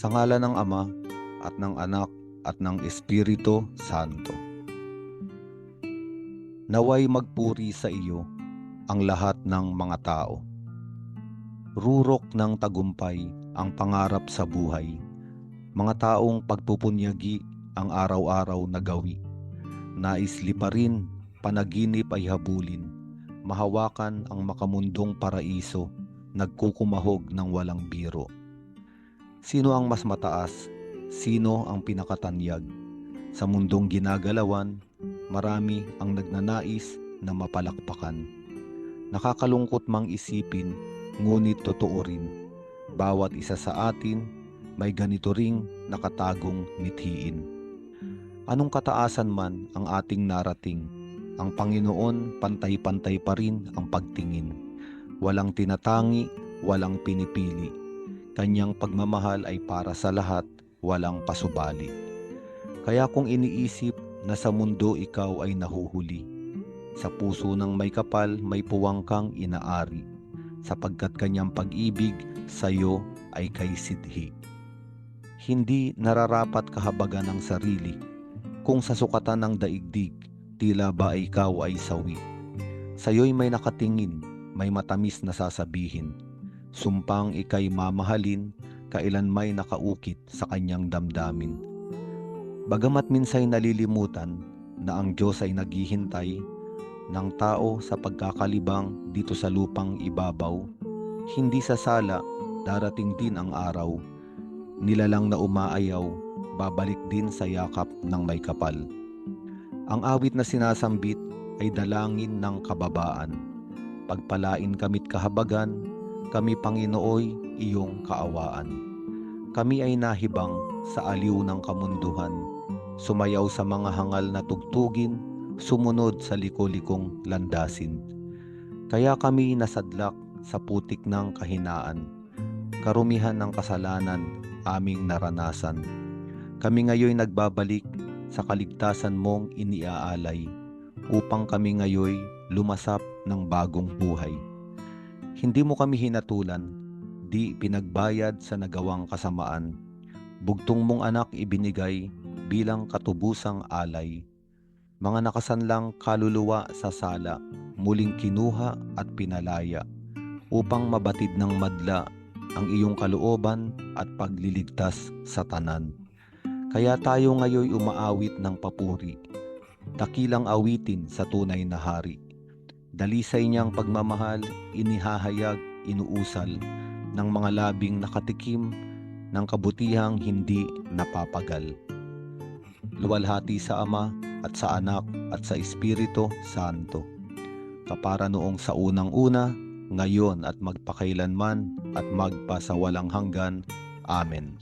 Sa ngala ng Ama at ng Anak at ng Espiritu Santo. Naway magpuri sa iyo ang lahat ng mga tao. Rurok ng tagumpay ang pangarap sa buhay. Mga taong pagpupunyagi ang araw-araw na gawi. Nais liparin, panaginip ay habulin. Mahawakan ang makamundong paraiso, nagkukumahog ng walang biro. Sino ang mas mataas? Sino ang pinakatanyag? Sa mundong ginagalawan, marami ang nagnanais na mapalakpakan. Nakakalungkot mang isipin, ngunit totoo rin. Bawat isa sa atin may ganito ring nakatagong mithiin. Anong kataasan man ang ating narating, ang Panginoon pantay-pantay pa rin ang pagtingin. Walang tinatangi, walang pinipili. Kanyang pagmamahal ay para sa lahat, walang pasubali. Kaya kung iniisip na sa mundo ikaw ay nahuhuli, sa puso ng may kapal may puwang kang inaari, sapagkat kanyang pag-ibig sa iyo ay kay sidhi. Hindi nararapat kahabagan ng sarili, kung sa sukatan ng daigdig, tila ba ikaw ay sawi. Sa'yo'y may nakatingin, may matamis na sasabihin, sumpang ikay mamahalin, kailan may nakaukit sa kanyang damdamin. Bagamat minsay nalilimutan na ang Diyos ay naghihintay ng tao sa pagkakalibang dito sa lupang ibabaw, hindi sa sala darating din ang araw, nilalang na umaayaw, babalik din sa yakap ng may kapal. Ang awit na sinasambit ay dalangin ng kababaan. Pagpalain kamit kahabagan, kami Panginooy iyong kaawaan. Kami ay nahibang sa aliw ng kamunduhan, sumayaw sa mga hangal na tugtugin, sumunod sa liko-likong landasin. Kaya kami nasadlak sa putik ng kahinaan, karumihan ng kasalanan aming naranasan. Kami ngayoy nagbabalik sa kaligtasan mong iniaalay upang kami ngayoy lumasap ng bagong buhay. Hindi mo kami hinatulan, di pinagbayad sa nagawang kasamaan. Bugtong mong anak ibinigay bilang katubusang alay. Mga nakasanlang kaluluwa sa sala, muling kinuha at pinalaya upang mabatid ng madla ang iyong kalooban at pagliligtas sa tanan. Kaya tayo ngayoy umaawit ng papuri, dakilang awitin sa tunay na hari. Dalisay niyang pagmamahal, inihahayag, inuusal ng mga labing nakatikim ng kabutihang hindi napapagal. Luwalhati sa Ama at sa Anak at sa Espiritu Santo. Kapara noong sa unang-una, ngayon at magpakailanman at magpa sa walang hanggan. Amen.